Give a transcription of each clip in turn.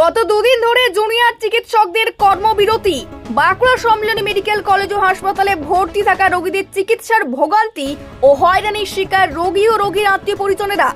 গত দুদিন ধরে জুনিয়র চিকিৎসকদের কর্মবিরতি। বাঁকুড়া সম্মিলনী মেডিকেল কলেজ ও হাসপাতালে ভর্তি থাকা রোগীদের চিকিৎসার ভোগান্তি ও হয়রানির শিকার রোগী ও রোগীর আত্মীয় পরিজনেরা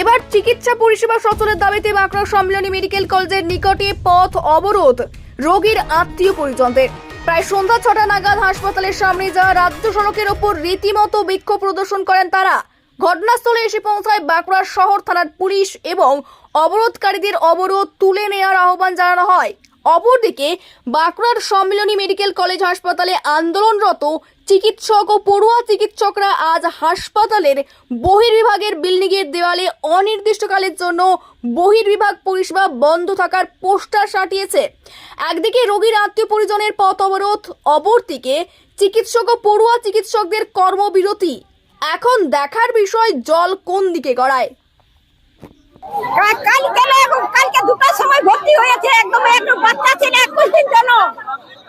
এবার চিকিৎসা পরিষেবা সচলের দাবিতে বাঁকুড়া সম্মিলনী মেডিকেল কলেজের নিকটে পথ অবরোধ রোগীর আত্মীয় পরিজনদের প্রায় সন্ধ্যা ছটা নাগাদ হাসপাতালের সামনে যাওয়া রাজ্য সড়কের ওপর রীতিমতো বিক্ষোভ প্রদর্শন করেন তারা। ঘটনাস্থলে এসে পৌঁছায় বাঁকুড়া শহর থানার পুলিশ এবং অবরোধকারীদের অবরোধ তুলে নেওয়ার আহ্বান জানানো হয়। অপরদিকে, বাঁকুড়ার সম্মিলনী মেডিকেল কলেজ হাসপাতালে আন্দোলনরত চিকিৎসক ও পড়ুয়া চিকিৎসকরা আজ হাসপাতালের বহির্বিভাগের বিল্ডিংয়ের দেওয়ালে অনির্দিষ্টকালের জন্য বহির্বিভাগ পরিষেবা বন্ধ থাকার পোস্টার সাটিয়েছে একদিকে রোগীর আত্মীয় পরিজনের পথ অবরোধ, অপরদিকে চিকিৎসক ও পড়ুয়া চিকিৎসকদের কর্মবিরতি। এখন দেখার বিষয় জল কোন দিকে গড়ায়? কালকে কালকে দুটার সময় ভর্তি হয়েছে একদম একটু বাচ্চা ছেলে একুশ দিন জন্য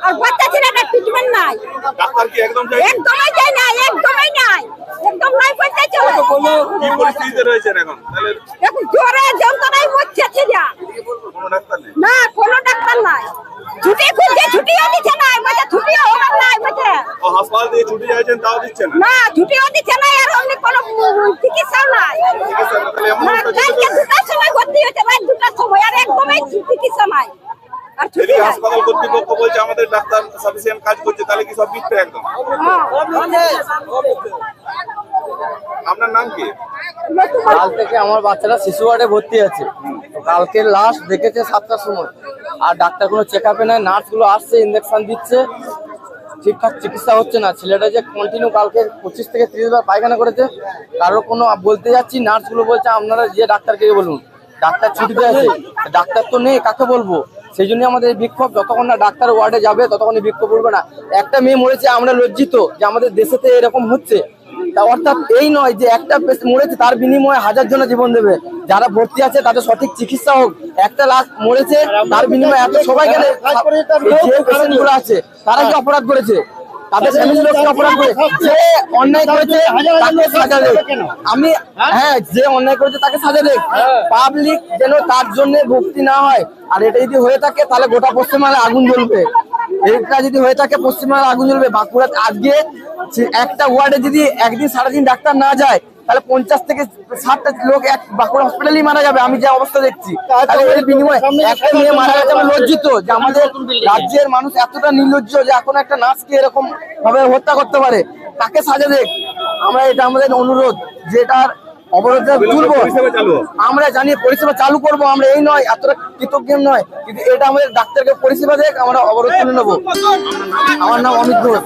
আর বাচ্চা ছেলেটা ট্রিটমেন্ট নাই। ডাক্তার কি একদম চাই? একদমই যায় না একদমই নাই। একদম নাই করতে চলে। কি পরিস্থিতিতে রয়েছেন এখন? তাহলে যন্ত্রণায় মরছে ছেলে কোনো ডাক্তার নেই না কোনো ডাক্তার নাই ছুটি খুঁজছে ছুটিও দিচ্ছে না বলছে ছুটিও হবার নাই বলছে ও হাসপাতাল দিয়ে ছুটি চাইছেন তাও দিচ্ছে না। না ছুটিও দিচ্ছে না আর অন্য কোনো চিকিৎসাও নাই। কালকে দুটার সময় ভর্তি হয়েছে রাত দুটার সময় আর একদমই চিকিৎসা নাই। হাসপাতাল কর্তৃপক্ষ বলছে আমাদের ডাক্তার সাফিসিয়েন্ট কাজ করছে তাহলে কি সব মিথ্যে একদম? আপনার নাম কি? কাল থেকে আমার বাচ্চারা শিশু ওয়ার্ডে ভর্তি আছে। তো কালকে লাস্ট দেখেছে সাতটার সময়। আর ডাক্তার কোনো চেক আপে নাই নার্সগুলো আসছে ইঞ্জেকশন দিচ্ছে। ঠিকঠাক চিকিৎসা হচ্ছে না। ছেলেটা যে কন্টিনিউ কালকে পঁচিশ থেকে তিরিশ বার পায়খানা করেছে কারও কোনো বলতে যাচ্ছি, নার্সগুলো বলছে, আপনারা যে ডাক্তারকে বলুন, ডাক্তার ছুটিতে আছে, ডাক্তার তো নেই, কাকে বলব? সেই জন্য আমাদের বিক্ষোভ, যতক্ষণ না ডাক্তার ওয়ার্ডে যাবে, ততক্ষণ বিক্ষোভ উঠবে না। একটা মেয়ে মরেছে, আমরা লজ্জিত যে আমাদের দেশেতে এরকম হচ্ছে। তা অর্থাৎ এই নয় যে একটা মরেছে, তার বিনিময়ে হাজার জনের জীবন দেবে। যারা ভর্তি আছে, তাদের সঠিক চিকিৎসা হোক। একটা লাশ মরেছে, তার বিনিময়ে এত সবাই গেলে গুলো আছে, তারা কি অপরাধ করেছে? তাদের আমি হ্যাঁ যে অন্যায় করেছে, তাকে পাবলিক যেন তার না হয়। আর এটা যদি হয়ে থাকে, তাহলে গোটা আগুন জ্বলবে। যদি হয়ে থাকে জ্বলবে। বাঁকুড়া আজকে একটা ওয়ার্ডে যদি একদিন সারাদিন ডাক্তার না যায় তাহলে পঞ্চাশ থেকে ষাটটা লোক এক বাঁকুড়া হসপিটালেই মারা যাবে আমি যে অবস্থা দেখছি। তাহলে এর বিনিময়ে একটা মেয়ে মারা গেছে আমি লজ্জিত যে আমাদের রাজ্যের মানুষ এতটা নির্লজ্জ যে এখন একটা নার্সকে এরকম ভাবে হত্যা করতে পারে। তাকে সাজা দেখ। আমরা এটা আমাদের অনুরোধ যে এটার অবরোধটা তুলবো। আমরা জানি পরিষেবা চালু করব আমরা এই নয় এতটা কৃতজ্ঞ নয়। কিন্তু এটা আমাদের ডাক্তারকে পরিষেবা দেখ আমরা অবরোধ তুলে নেব। আমার নাম অমিত ঘোষ।